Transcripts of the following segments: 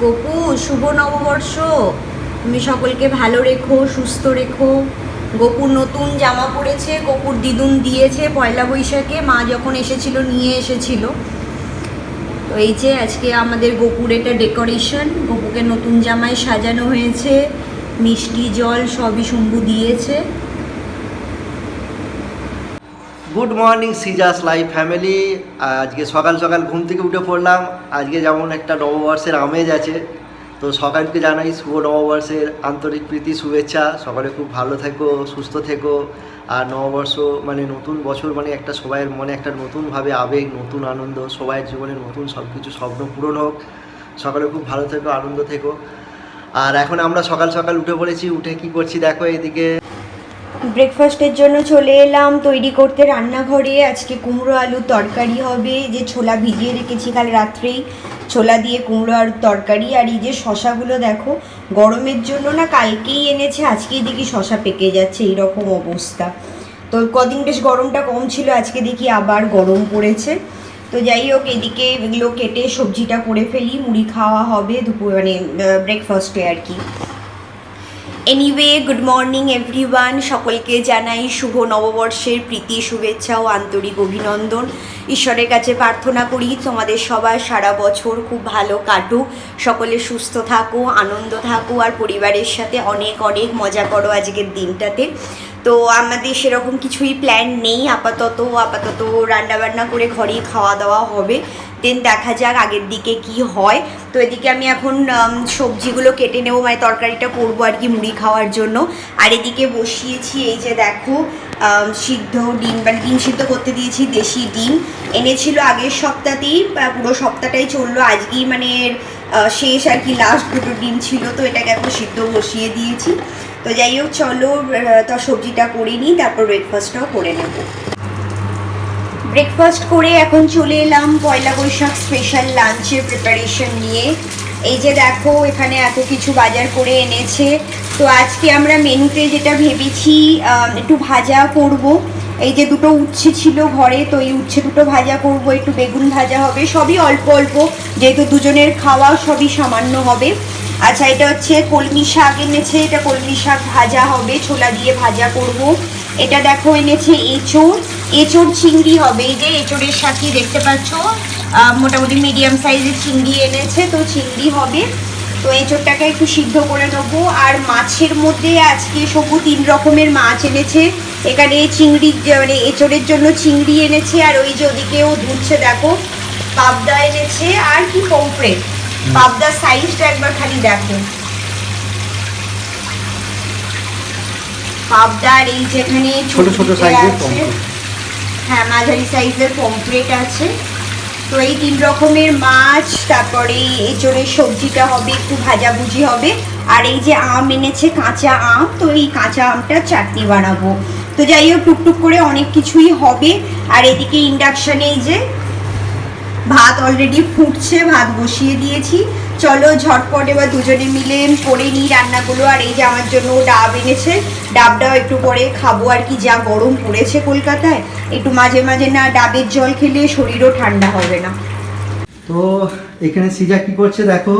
গোপু, শুভ নববর্ষ। তুমি সকলকে ভালো রেখো, সুস্থ রেখো। গোপুর নতুন জামা পরেছে, গোপুর দিদুন দিয়েছে পয়লা বৈশাখে। মা যখন এসেছিল, নিয়ে এসেছিল। তো এই যে আজকে আমাদের গোপুর এটা ডেকোরেশন। গোপুকে নতুন জামায় সাজানো হয়েছে। মিষ্টি জল সবই শম্ভু দিয়েছে। গুড মর্নিং সিজাস লাইফ ফ্যামিলি আজকে সকাল সকাল ঘুম থেকে উঠে পড়লাম। আজকে যেমন একটা নববর্ষের আমেজ আছে, তো সকালকে জানাই শুভ নববর্ষের আন্তরিক প্রীতি, শুভেচ্ছা। সকলে খুব ভালো থেকো, সুস্থ থেকো। আর নববর্ষ মানে নতুন বছর মানে একটা সবাইয়ের মনে একটা নতুনভাবে আবেগ, নতুন আনন্দ। সবাইয়ের জীবনে নতুন সব কিছু স্বপ্ন পূরণ হোক। সকলে খুব ভালো থেকো, আনন্দ থেকো। আর এখন আমরা সকাল সকাল উঠে পড়েছি। উঠে কি করছি দেখো এদিকে ব্রেকফাস্টের জন্য চলে এলাম, তৈরি করতে রান্নাঘরে। আজকে কুমড়ো আলুর তরকারি হবে। যে ছোলা ভিজিয়ে রেখেছি কাল রাত্রেই। ছোলা দিয়ে কুমড়ো আলুর তরকারি। আর এই যে শশাগুলো দেখো, গরমের জন্য না কালকেই এনেছে, আজকেই দেখি শশা পেকে যাচ্ছে, এইরকম অবস্থা। তো কদিন বেশ গরমটা কম ছিল, আজকে দেখি আবার গরম পড়েছে। তো যাই হোক, এদিকে এগুলো কেটে সবজিটা করে ফেলি, মুড়ি খাওয়া হবে, দুপুর মানে ব্রেকফাস্টে আর কি। এনিওয়ে গুড মর্নিং এভরিওয়ান সকলকে জানাই শুভ নববর্ষের প্রীতি, শুভেচ্ছা ও আন্তরিক অভিনন্দন। ঈশ্বরের কাছে প্রার্থনা করি, তোমাদের সবার সারা বছর খুব ভালো কাটুক। সকলে সুস্থ থাকো, আনন্দ থাকো, আর পরিবারের সাথে অনেক অনেক মজা করো আজকের দিনটাতে। তো আমাদের সেরকম কিছুই প্ল্যান নেই। আপাতত আপাতত রান্নাবান্না করে ঘরেই খাওয়া দাওয়া হবে। দেন দেখা যাক আগের দিকে কি হয়। তো এদিকে আমি এখন সবজিগুলো কেটে নেব মানে তরকারিটা করব আর কি মুড়ি খাওয়ার জন্য। আর এদিকে বসিয়েছি এই যে দেখো সিদ্ধ ডিম মানে ডিম সিদ্ধ করতে দিয়েছি, দেশি ডিম। এনেছিল আগের সপ্তাহতেই পুরো সপ্তাহটাই চলল। আজকেই মানে শেষ আর কি লাস্ট দুটো ডিম ছিল, তো এটাকে এখন সিদ্ধ বসিয়ে দিয়েছি। তো যাই হোক, চলো তো সবজিটা করে নিই, তারপর ব্রেকফাস্টটাও করে নেব। ব্রেকফাস্ট করে এখন চলে এলাম পয়লা বৈশাখ স্পেশাল লাঞ্চের প্রিপারেশন নিয়ে। এই যে দেখো, এখানে এত কিছু বাজার করে এনেছে। তো আজকে আমরা মেনুতে যেটা ভেবেছি একটু ভাজা করব। এই যে দুটো উচ্ছে ছিল ঘরে, তো এই উচ্ছে দুটো ভাজা করব, একটু বেগুন ভাজা হবে। সবই অল্প অল্প, যেহেতু দুজনের খাওয়া সবই সামান্য হবে। আচ্ছা এটা হচ্ছে কলমি শাক এনেছে, এটা কলমি শাক ভাজা হবে, ছোলা দিয়ে ভাজা করব। এটা দেখো এনেছে এঁচোড় এঁচোড় চিংড়ি হবে এই যে এঁচোড়ের সাথে দেখতে পাচ্ছ মোটামুটি মিডিয়াম সাইজের চিংড়ি এনেছে তো চিংড়ি হবে। তো এঁচোড়টাকে একটু সিদ্ধ করে নেব। আর মাছের মধ্যে আজকে সবু তিন রকমের মাছ এনেছে। এখানে চিংড়ি মানে এঁচোড়ের জন্য চিংড়ি এনেছে আর ওই যে ওদিকেও ধুচ্ছে দেখো পাবদা এনেছে আর কি পম্পড়েট পাবদার সাইজটা একবার খালি দেখো। পাবদার এই যেখানে ছোট ছোট সাইজের পমফ্রেট। হ্যাঁ মাঝারি সাইজের পমফ্রেট আছে। তো এই তিন রকমের মাছ, তারপরে এঁচড়ের সবজিটা হবে, একটু ভাজাভুজি হবে। আর এই যে আম এনেছে, কাঁচা আম, তো এই কাঁচা আমটা চাটনি বানাবো। তো যাই হোক, টুকটুক করে অনেক কিছুই হবে। আর এদিকে ইন্ডাকশানে এই যে ভাত অলরেডি ফুটছে, ভাত বসিয়ে দিয়েছি। চলো ঝটপট এবার দুজনে মিলে করে নিই রান্নাগুলো। আর এই যে আমার জন্য ডাব এনেছে ডাবটাও একটু পরে খাব আর কি যা গরম পড়েছে কলকাতায়। একটু মাঝে মাঝে না ডাবের জল খেলে শরীরও ঠান্ডা হবে না। তো এখানে সিজা কি করছে দেখো?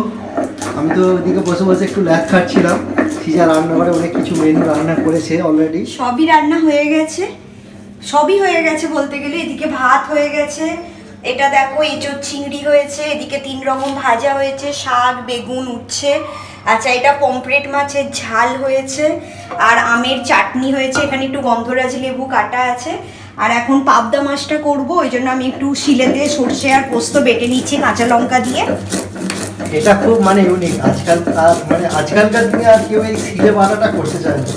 আমি তো ওদিকে বসে বসে একটু ল্যাদ খাচ্ছিলাম। সিজা রান্নাঘরে অনেক কিছু মেনু রান্না করেছে অলরেডি সবই রান্না হয়ে গেছে। সবই হয়ে গেছে বলতে গেলে এদিকে ভাত হয়ে গেছে এটা দেখো এঁচোর চিংড়ি হয়েছে, এদিকে তিন রকম ভাজা হয়েছে, শাক, বেগুন উচ্ছে। আচ্ছা এটা পমফ্রেট মাছের ঝাল হয়েছে, আর আমের চাটনি হয়েছে, এখানে একটু গন্ধরাজ লেবু কাটা আছে। আর এখন পাবদা মাছটা করব, ওই জন্য আমি একটু শিলেতে সর্ষে আর পোস্ত বেটে নিচ্ছি, কাঁচা লঙ্কা দিয়ে। এটা খুব মানে ইউনিক আজকাল মানে আজকালকার দিনে আর কেউ এই সিলে বাটাটা করতে চায় না।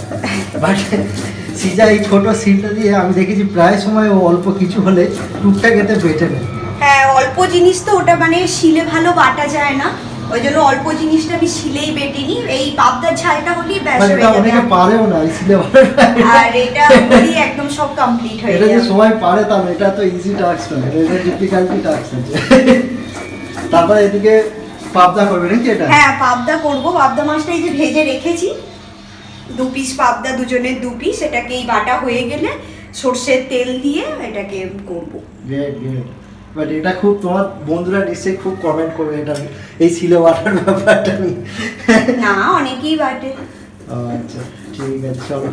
সিজা এই ছোট সিলটা দিয়ে আমি দেখেছি প্রায় সময় ও অল্প কিছু হলে টুকটাক এতে বেটে নেয় হ্যাঁ অল্প জিনিস তো ওটা মানে শিলে ভালো বাটা যায় না। ওই জন্য অল্প জিনিসটা আমি শিলেই বেটে নিই এই পাবদার ঝালটা হলেই ব্যাস মানে হয়ে যাবে অনেকে পারেও না এই সিলে বাটাটা আর এটা হলেই একদম সব কমপ্লিট হয়ে এটা যে যাবে। সবাই পারে তা এটা তো ইজি টাস্ক না। এটা এটা ডিফিকাল্টি টাস্ক আছে। তারপরে এদিকে পাবদা করবে নাকি এটা? হ্যাঁ পাবদা করব। পাবদা মাছটা এই যে ভেজে রেখেছি। দু পিস পাবদা দুজনের দু পিস এটাকে এই বাটা হয়ে গেলে সর্ষের তেল দিয়ে এটাকে করব। বাট এটা খুব তোমার বন্ধুরা নিশ্চয়ই খুব কমেন্ট করবে এটা। এই ছিল বাটার ব্যাপারটা না অনেকেই বাটে। আচ্ছা ঠিক আছে চলো।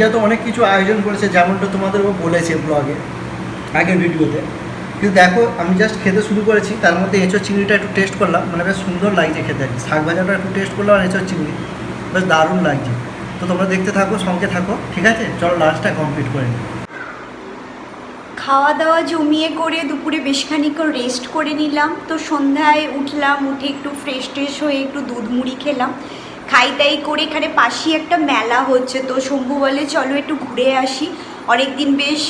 সিজা তো অনেক কিছু আয়োজন করেছে, যেমনটা তোমাদেরও বলেছে ব্লগে আগের ভিডিওতে। কিন্তু দেখো, আমি জাস্ট খেতে শুরু করেছি, তার মধ্যে এঁচোর চিংড়িটা একটু টেস্ট করলাম মানে বেশ সুন্দর লাগছে খেতে। শাক ভাজাটা একটু টেস্ট করলাম আর এঁচোর চিংড়ি, বেশ দারুণ লাগছে। তো তোমরা দেখতে থাকো, সঙ্গে থাকো, ঠিক আছে? চলো লাঞ্চটা কমপ্লিট করে নিই। খাওয়া দাওয়া জমিয়ে করে দুপুরে বেশ খানিক্ষণ রেস্ট করে নিলাম। তো সন্ধ্যায় উঠলাম, উঠে একটু ফ্রেশ ট্রেশ হয়ে একটু দুধ মুড়ি খেলাম। খাই দাই করে এখানে পাশেই একটা মেলা হচ্ছে। তো শম্ভু বলে, চলো একটু ঘুরে আসি। অনেক দিন বেশ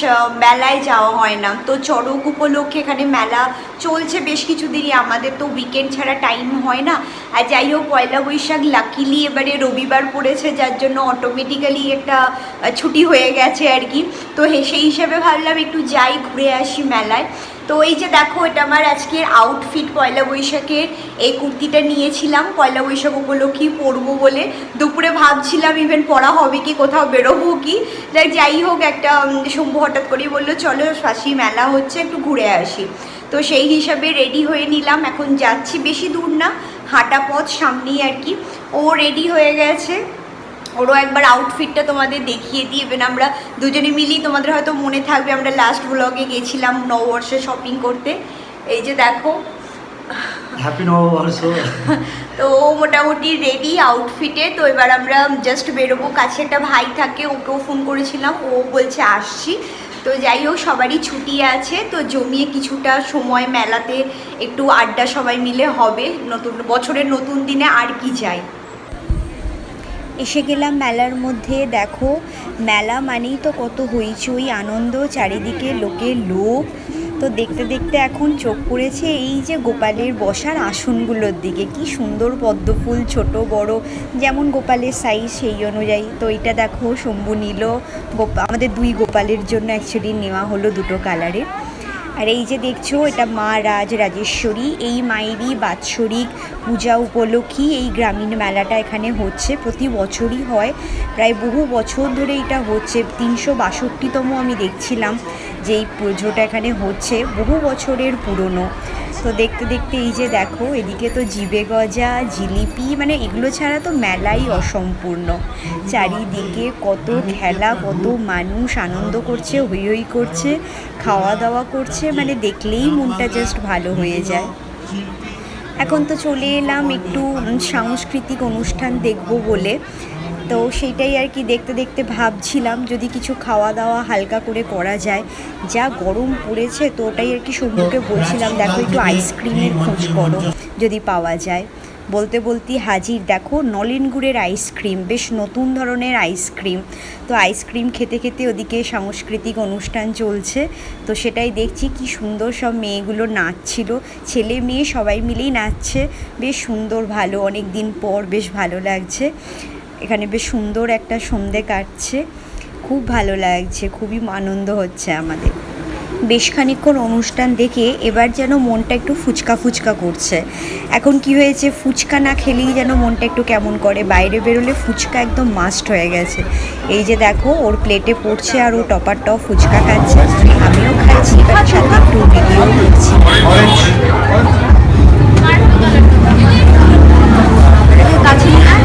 মেলায় যাওয়া হয় না। তো চড়ক উপলক্ষে এখানে মেলা চলছে বেশ কিছুদিনই আমাদের। তো উইকেন্ড ছাড়া টাইম হয় না। আর যাই হোক, পয়লা বৈশাখ লাকিলি এবারে রবিবার পড়েছে, যার জন্য অটোমেটিক্যালি একটা ছুটি হয়ে গেছে আর কি। তো সেই হিসেবে ভাবলাম একটু যাই, ঘুরে আসি মেলায়। তো এই যে দেখো, এটা আমার আজকের আউটফিট পয়লা বৈশাখের। এই কুর্তিটা নিয়েছিলাম, পয়লা বৈশাখ উপলক্ষেই পরবো বলে। দুপুরে ভাবছিলাম ইভেন পরা হবে কি, কোথাও বেরোবো কি? যাই যাই হোক, একটা শম্ভু হঠাৎ করেই বলল, চলো পাশেই মেলা হচ্ছে, একটু ঘুরে আসি। তো সেই হিসাবে রেডি হয়ে নিলাম। এখন যাচ্ছি, বেশি দূর না, হাঁটা পথ সামনেই আর কি। ও রেডি হয়ে গেছে। ওরও একবার আউটফিটটা তোমাদের দেখিয়ে দিই। ইভেন আমরা দুজনে মিলেই তোমাদের হয়তো মনে থাকবে আমরা লাস্ট ব্লগে গেছিলাম নববর্ষে শপিং করতে। এই যে দেখো। হ্যাপি নববর্ষ। তো ও মোটামুটি রেডি আউটফিটে তো এবার আমরা জাস্ট বেরোবো। কাছে একটা ভাই থাকে ওকেও ফোন করেছিলাম। ও বলছে আসছি। তো যাই হোক সবারই ছুটি আছে। তো জমিয়ে কিছুটা সময় মেলাতে একটু আড্ডা সবাই মিলে হবে। নতুন বছরের নতুন দিনে আর কি যায় এসে গেলাম মেলার মধ্যে। দেখো, মেলা মানেই তো কত হইচই, আনন্দ, চারিদিকে লোকের লোক তো দেখতে দেখতে এখন চোখ পড়েছে এই যে গোপালের বসার আসনগুলোর দিকে। কি সুন্দর পদ্ম ফুল ছোট, বড়, যেমন গোপালের সাইজ সেই অনুযায়ী। তো এটা দেখো, শম্ভু নিল। গোপা আমাদের দুই গোপালের জন্য অ্যাকচুয়ালি নেওয়া হলো দুটো কালারের আর এই যে দেখছ, এটা মা রাজ রাজেশ্বরী এই মায়েরই বাৎসরিক পূজা উপলক্ষী এই গ্রামীণ মেলাটা এখানে হচ্ছে, প্রতি বছরই হয়। প্রায় বহু বছর ধরে এটা হচ্ছে, তিনশো বাষট্টিতম আমি দেখছিলাম যে এই পুজোটা এখানে হচ্ছে, বহু বছরের পুরনো। তো দেখতে দেখতে এই যে দেখো, এদিকে তো জিবে গজা, জিলিপি মানে এগুলো ছাড়া তো মেলাই অসম্পূর্ণ। চারিদিকে কত খেলা, কত মানুষ আনন্দ করছে, হই হই করছে, খাওয়া দাওয়া করছে মানে দেখলেই মনটা জাস্ট ভালো হয়ে যায়। এখন তো চলে এলাম একটু সাংস্কৃতিক অনুষ্ঠান দেখব বলে। তো সেইটাই আর কি দেখতে দেখতে ভাবছিলাম যদি কিছু খাওয়া দাওয়া হালকা করে করা যায়। যা গরম পড়েছে তো ওটাই আর কি শম্ভুকে বলছিলাম, দেখো একটু আইসক্রিমের খোঁজ করো, যদি পাওয়া যায়। বলতে বলতে হাজির, দেখো নলেন গুড়ের আইসক্রিম বেশ নতুন ধরনের আইসক্রিম তো আইসক্রিম খেতে খেতে ওদিকে সাংস্কৃতিক অনুষ্ঠান চলছে, তো সেটাই দেখছি কি সুন্দর সব মেয়েগুলো নাচছিল। ছেলে মেয়ে সবাই মিলেই নাচছে, বেশ সুন্দর, ভালো অনেক দিন পর বেশ ভালো লাগছে। এখানে বেশ সুন্দর একটা সন্ধে কাটছে। খুব ভালো লাগছে, খুবই আনন্দ হচ্ছে আমাদের। বেশ খানিক্ষণ অনুষ্ঠান দেখে এবার যেন মনটা একটু ফুচকা ফুচকা করছে। এখন কি হয়েছে, ফুচকা না খেলেই যেন মনটা একটু কেমন করে? বাইরে বেরোলে ফুচকা একদম মাস্ট হয়ে গেছে। এই যে দেখো, ওর প্লেটে পড়ছে আর ও টপার টপ ফুচকা খাচ্ছে। আমিও খাচ্ছি তার সাথে একটু ভিডিও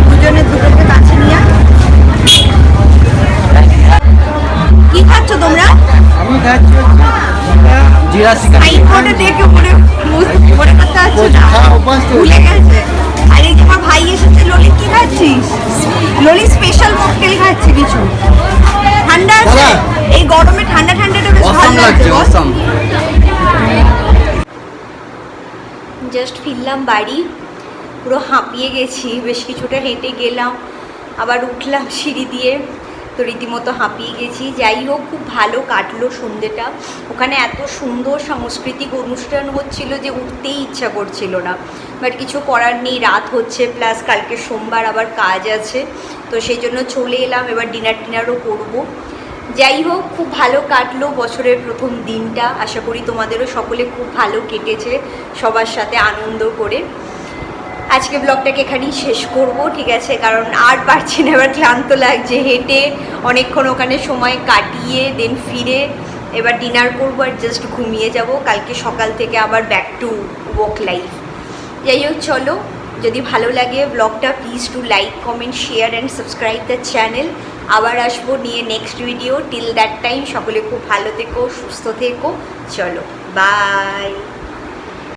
দুজনের দুটোকে সাইনবোর্ডে দেখে মনে মনে করতে পারছ না? হ্যাঁ। ভুলে গেছে? আর এই যে আমার ভাই এসেছে ললিত কি খাচ্ছিস? ললিত স্পেশাল মকটেল খাচ্ছে কিছু। ঠান্ডা আছে? এই গরমে ঠান্ডা ঠান্ডাটা বেশ ভালো লাগছে অসম জাস্ট ফিরলাম বাড়ি পুরো হাঁপিয়ে গেছি বেশ কিছুটা হেঁটে গেলাম আবার উঠলাম সিঁড়ি দিয়ে। তো রীতিমতো হাঁপিয়ে গেছি। যাই হোক, খুব ভালো কাটলো সন্ধ্যেটা ওখানে এত সুন্দর সাংস্কৃতিক অনুষ্ঠান হচ্ছিল যে উঠতেই ইচ্ছা করছিল না। বাট কিছু করার নেই, রাত হচ্ছে, প্লাস কালকে সোমবার আবার কাজ আছে। তো সেই জন্য চলে এলাম, এবার ডিনার টিনারও করব। যাই হোক, খুব ভালো কাটলো বছরের প্রথম দিনটা। আশা করি তোমাদেরও সকলে খুব ভালো কেটেছে সবার সাথে আনন্দ করে। আজকে ব্লগটাকে এখানেই শেষ করব, ঠিক আছে? কারণ আর পারছি না, এবার ক্লান্ত লাগছে, হেঁটে অনেকক্ষণ ওখানে সময় কাটিয়ে দেন ফিরে। এবার ডিনার করব আর জাস্ট ঘুমিয়ে যাব। কালকে সকাল থেকে আবার ব্যাক টু ওয়ার্ক লাইফ যাই হোক, চলো, যদি ভালো লাগে ব্লগটা please to like comment share and subscribe the channel আবার আসব নিয়ে next video till that time সকলে খুব ভালো থেকো, সুস্থ থেকো। চলো বাই